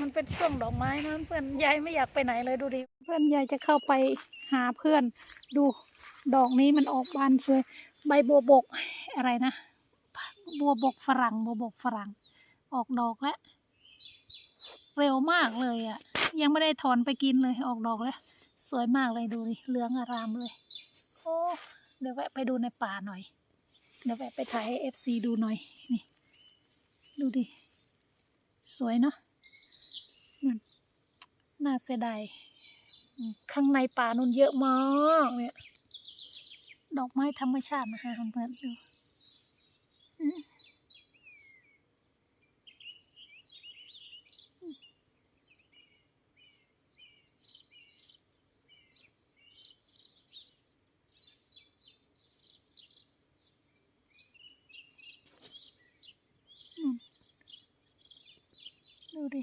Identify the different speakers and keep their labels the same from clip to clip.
Speaker 1: มันเป็นช่วงดอกไม้นะเพื่อนยายไม่อยากไปไหนเลยดูดิ เพื่อนยายจะเข้าไปหาเพื่อนดูดอกนี้มันออกบานสวย ใบบัวบกอะไรนะบัวบกฝรั่งบัวบกฝรั่ง ออกดอกแล้วเร็วมากเลยอะ่ะ ยังไม่ได้ถอนไปกินเลยออกดอกแล้ว สวยมากเลยดูดิเหลืองอารามเลย โอ้เดี๋ยวแวะไปดูในป่าหน่อย เดี๋ยวแวะไปถ่ายให้เอฟซีดูหน่อยนี่ดูดิ สวยเนาะ นั่นน่าเสียดายข้างในป่านุ่นเยอะมากเนี่ยดอกไม้ธรรมชาตินะคะเพื่อนๆดูอืมอืมดูดิ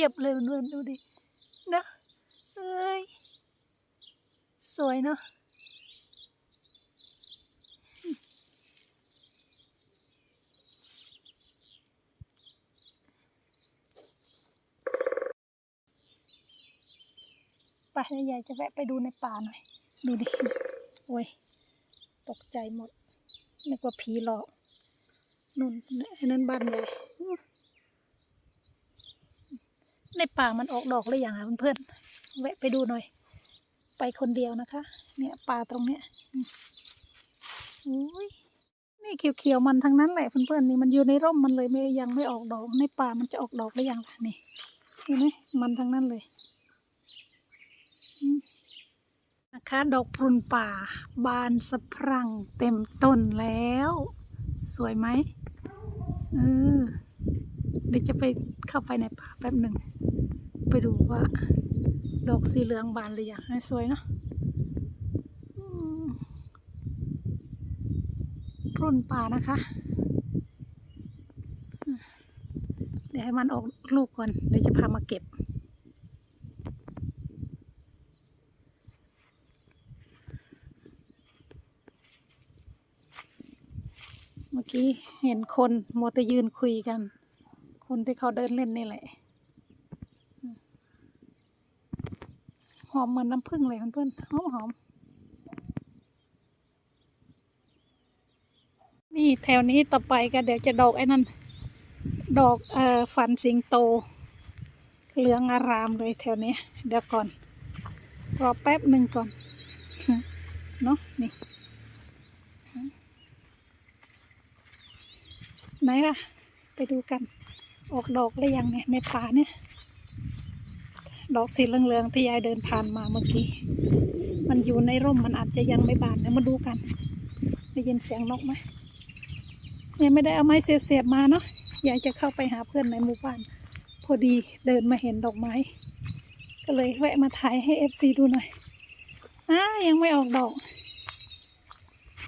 Speaker 1: พียบเลยเพื่อนๆดูดินะเอ้ยสวยเนาะไปแล้วยายจะแวะไปดูในป่าหน่อย ดูดิ โอ้ย ตกใจหมดนึกว่าผีหลอกนุ่นอันนั้นบ้านยายอื้อ ในป่ามันออกดอกหรือยังอะเพื่อนๆแวะไปดูหน่อย ไปคนเดียวนะคะ เนี่ยป่าตรงเนี้ยอุ้ยนี่เขียวๆมันทั้งนั้นแหละเพื่อนๆนี่มันอยู่ในร่มมันเลยไม่ยังไม่ออกดอก ในป่ามันจะออกดอกหรือยังล่ะนี่เห็นไหมมันทั้งนั้นเลยนะคะดอกปรุนป่า บานสะพรั่งเต็มต้นแล้ว สวยไหมเออ เดี๋ยวจะไปเข้าไปในป่าแป๊บหนึ่ง ไปดูว่า ดอกสีเหลืองบานหรือยังสวยเนาะอืมปรุ่นป่านะคะ เดี๋ยวให้มันออกลูกก่อน เดี๋ยวจะพามาเก็บเมื่อกี้เห็นคนโมวแต่ยืนคุยกัน คนที่เขาเดินเล่นนี่แหละ หอมเหมือนน้ำผึ้งเลยเพื่อนๆหอมหอมนี่แถวนี้ต่อไปก็เดี๋ยวจะดอกไอ้นั่น ดอกเอ่อฟันสิงโต เหลืองอารามเลยแถวนี้ เดี๋ยวก่อน รอแป๊บหนึ่งก่อน เนาะนี่ไหนล่ะ ไปดูกัน ออกดอกหรือยังเนี่ยในป่าเนี่ย ดอกสีเหลืองๆที่ยายเดินผ่านมาเมื่อกี้ มันอยู่ในร่มมันอาจจะยังไม่บานเดี๋ยมาดูกัน ได้ยินเสียงนกไหมยังไม่ได้เอาไม้เสียบๆมาเนาะยายจะเข้าไปหาเพื่อนในหมู่บ้าน พอดีเดินมาเห็นดอกไม้ ก็เลยแวะมาถ่ายให้เอฟซีดูหน่อยอ้ายังไม่ออกดอก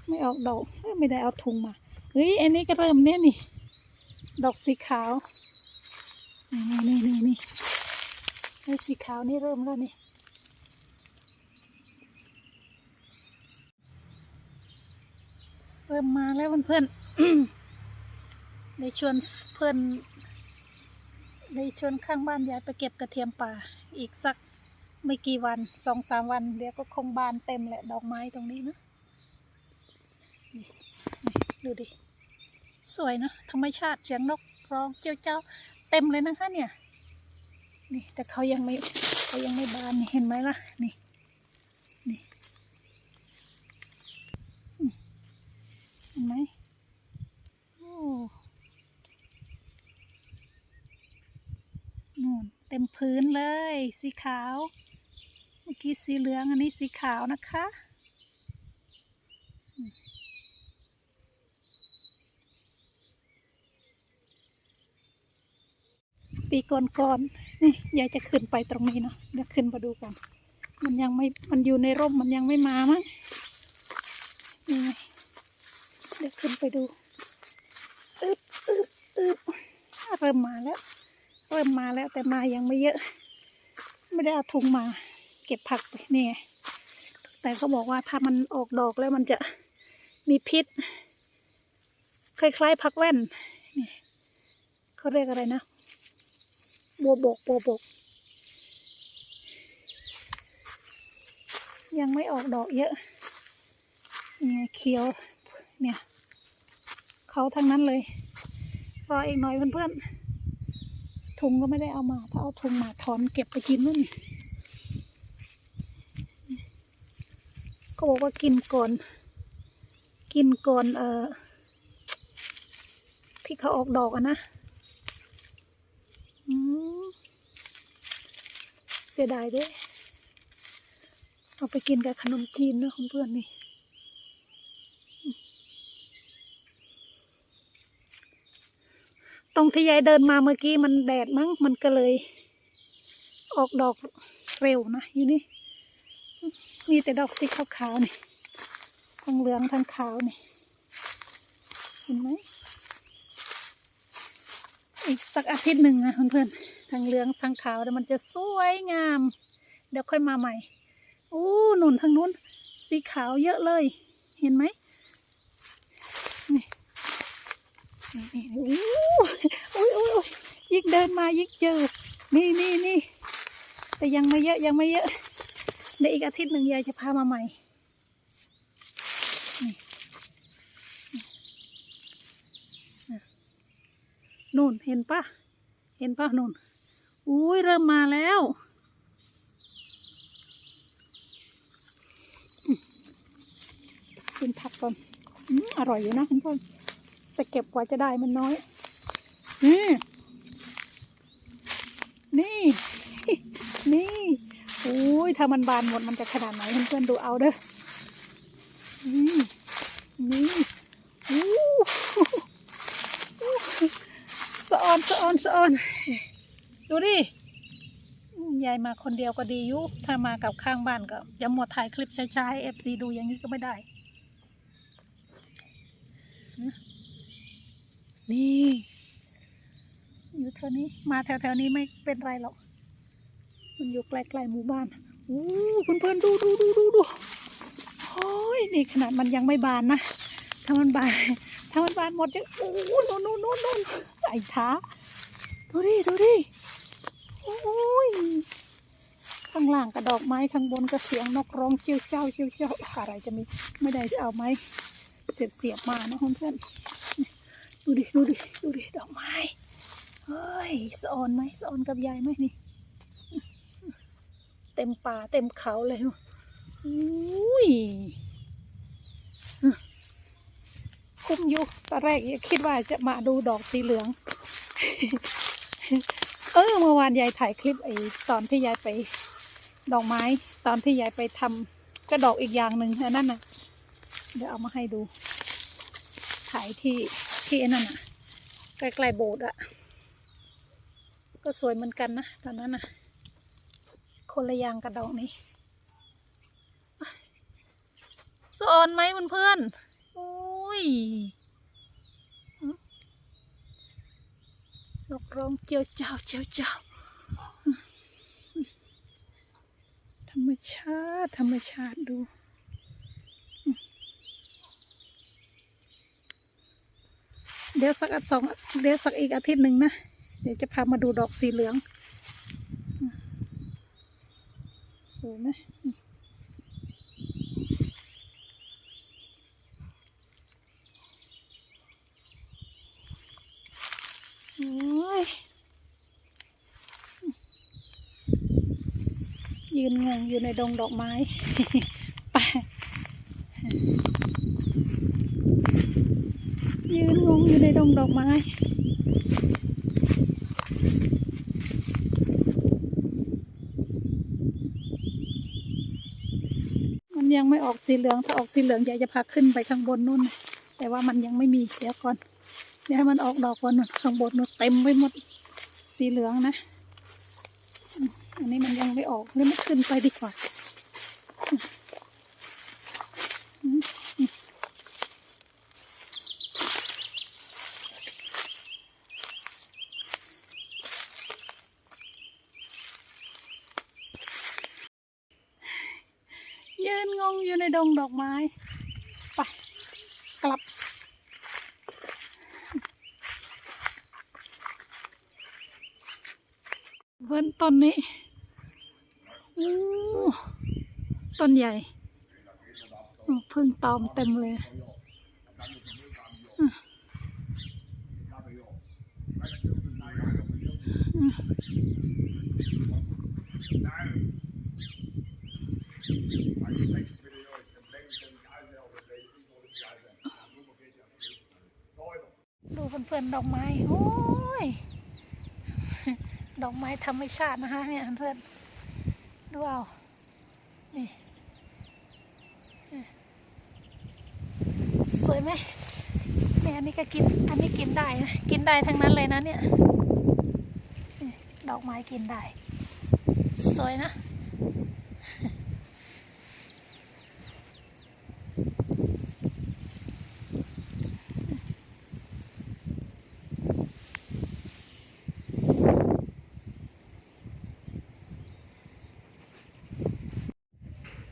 Speaker 1: ไม่ออกดอกเอ้ยไม่ได้เอาถุงมาเฮ้ยอันนี้ก็เริ่มเนี่ยนี่ ดอกสีขาว นี่นี่นี่นี่ไอ้สีขาวนี่เริ่มแล้วนี่เริ่มมาแล้วเพื่อนๆในชวนเพื่อนในชวนข้างบ้านยายไปเก็บกระเทียมป่า อีกสักไม่กี่วันสองสามวัน เดี๋ยวก็คงบานเต็มแหละดอกไม้ตรงนี้นะดูดิ สวยนะธรรมชาติเสียงนกร้องเจ้าเจ้า เต็มเลยนะคะเนี่ย นี่แต่เขายังไม่เขายังไม่บานนี่เห็นไหมล่ะ นี่ นี่ เห็นไหมโอ้นู่นเต็มพื้นเลย สีขาว เมื่อกี้สีเหลืองอันนี้สีขาวนะคะ ปีก่อนๆนี่ยายจะขึ้นไปตรงนี้เนาะเดี๋ยวขึ้นมาดูกันมันยังไม่มันอยู่ในร่มมันยังไม่มามั้งนี่ไงเดี๋ยวขึ้นไปดูอึบอึบอึบเริ่มมาแล้ว เริ่มมาแล้วแต่มายังไม่เยอะ ไม่ได้เอาถุงมา เก็บผักไปนี่ไงแต่เขาบอกว่าถ้ามันออกดอกแล้วมันจะมีพิษ คล้ายๆผักแว่นนี่เขาเรียกอะไรนะ บัวบกบัวบก ยังไม่ออกดอกเยอะเนี่ไงเขียวเนี่ยเขาทั้งนั้นเลย รออีกหน่อยเพื่อนๆถุงก็ไม่ได้เอามา ถ้าเอาถุงมาถอนเก็บไปกินนู่นก็บอกว่ากินก่อน กินก่อนเอ่อที่เขาออกดอกอะนะ อืมเสียดายเด้ เอาไปกินกับขนมจีนนะเพื่อนนี่ ตรงที่ยายเดินมาเมื่อกี้มันแดดมั้ง มันก็เลย ออกดอกเร็วนะอยู่นี่ มีแต่ดอกสีขาวๆนี่ ทั้งเหลืองทั้งขาวนี่ เห็นไหม อีกสักอาทิตย์หนึ่งนะเพื่อนๆทั้งเหลืองทั้งขาวเดี๋ยวมันจะสวยงาม เดี๋ยวค่อยมาใหม่อู้หนุนทางนู้น สีขาวเยอะเลย เห็นไหมนี่นี่นี่อู้อุ้ยอุ้ยอุ้ยยิ่งเดินมายิ่งเจอ นี่นี่นี่แต่ยังไม่เยอะยังไม่เยอะเดี๋ยวอีกอาทิตย์หนึ่งยายจะพามาใหม่ นู่นเห็นปะเห็นปะนู่นอุ้ยเริ่มมาแล้ว กินผักก่อนอืมอร่อยอยู่นะคุณพ่อแต่เก็บกว่าจะได้มันน้อย นี่ นี่ นี่อุ้ยถ้ามันบานหมดมันจะขนาดไหนเพื่อนๆดูเอาเด้อนี่นี่อู้ สะ ออนสะออนดูดิยายมาคนเดียวก็ดีอยุถ้ามากับข้างบ้านก็จะหมดถ่ายคลิปช้าๆให้เอฟซีดูอย่างนี้ก็ไม่ได้นะนี่ อยู่แถวนี้ มาแถวๆนี้ไม่เป็นไรหรอก มันอยู่ใกล้ๆหมู่บ้านอู้เพื่อนๆดูดูดูดูดูโอ้ยนี่ขนาดมันยังไม่บานนะ ถ้ามันบานถ้ามันบานหมดจะโอ้โน่นโน่นโน่นโน่นไอ้ท้าดูดิดูดิโอ้ยข้างล่างกระดอกไม้ข้างบนก็เสียงนกร้องเจียวเจ้าเจียวเจ้าอะไรจะมีไม่ได้จะเอาไม้เสียบเสียบๆมานะเพื่อนดูดิดูดิดูดิดอกไม้เฮ้ยสอนไหมสออนกับยายไหมนี่ เต็มป่าเต็มเขาเลยอุ้ย คุ้มอยู่ตอนแรกคิดว่าจะมาดูดอกสีเหลือง เออเมื่อวานยายถ่ายคลิปไอ้ตอนที่ยายไป ดอกไม้ ตอนที่ยายไปทำกระดอกอีกอย่างหนึ่งอันนั้นน่ะ เดี๋ยวเอามาให้ดู ถ่ายที่ที่อ้นั่นน่ะใกล้ๆโบสถ์อะก็สวยเหมือนกันนะตอนนั้นน่ะ คนละอย่างกับดอกนี้สออนไหมเพื่อนๆโอ้ ยนกร้องเจียวเจ้าเจียวเจ้าธรรมชาติ ธรรมชาติดูเดี๋ยวสักอาทิตย์สองเดี๋ยวสักอีกอาทิตย์หนึ่งนะ เดี๋ยวจะพามาดูดอกสีเหลือง สวยไหม โอ้ย ยืนงงอยู่ในดงดอกไม้ ไป ยืนงงอยู่ในดงดอกไม้มันยังไม่ออกสีเหลือง ถ้าออกสีเหลืองยายจะพาขึ้นไปข้างบนนู่น แต่ว่ามันยังไม่มีเสียก่อนเดี๋ยวให้มันออกดอกก่อนนู่นข้างบนนู่นเต็มไปหมดสีเหลืองนะ อันนี้มันยังไม่ออกเลยไม่ขึ้นไปดีกว่ายืนงงอยู่ในดงดอกไม้ ไป กลับ เว้นต้นนี้ ต้นใหญ่พึ่งตอมเต็มเลยดูเพื่อนๆดอกไม้ โอ้ย ดอกไม้ธรรมชาตินะคะเนี่ยเพื่อน ดูเอา นี่ สวยไหมเนี่ยอันนี้ก็กิน อันนี้กินได้นะ กินได้ทั้งนั้นเลยนะเนี่ย ดอกไม้กินได้ สวยนะ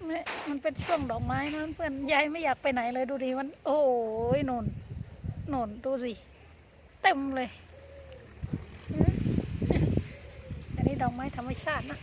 Speaker 1: เนี่ย มันเป็นช่วงดอกไม้นะเพื่อนยายไม่อยากไปไหนเลยดูดิมัน โอ้ยนนนนดูสิ เต็มเลย อันนี้ดอกไม้ธรรมชาตินะ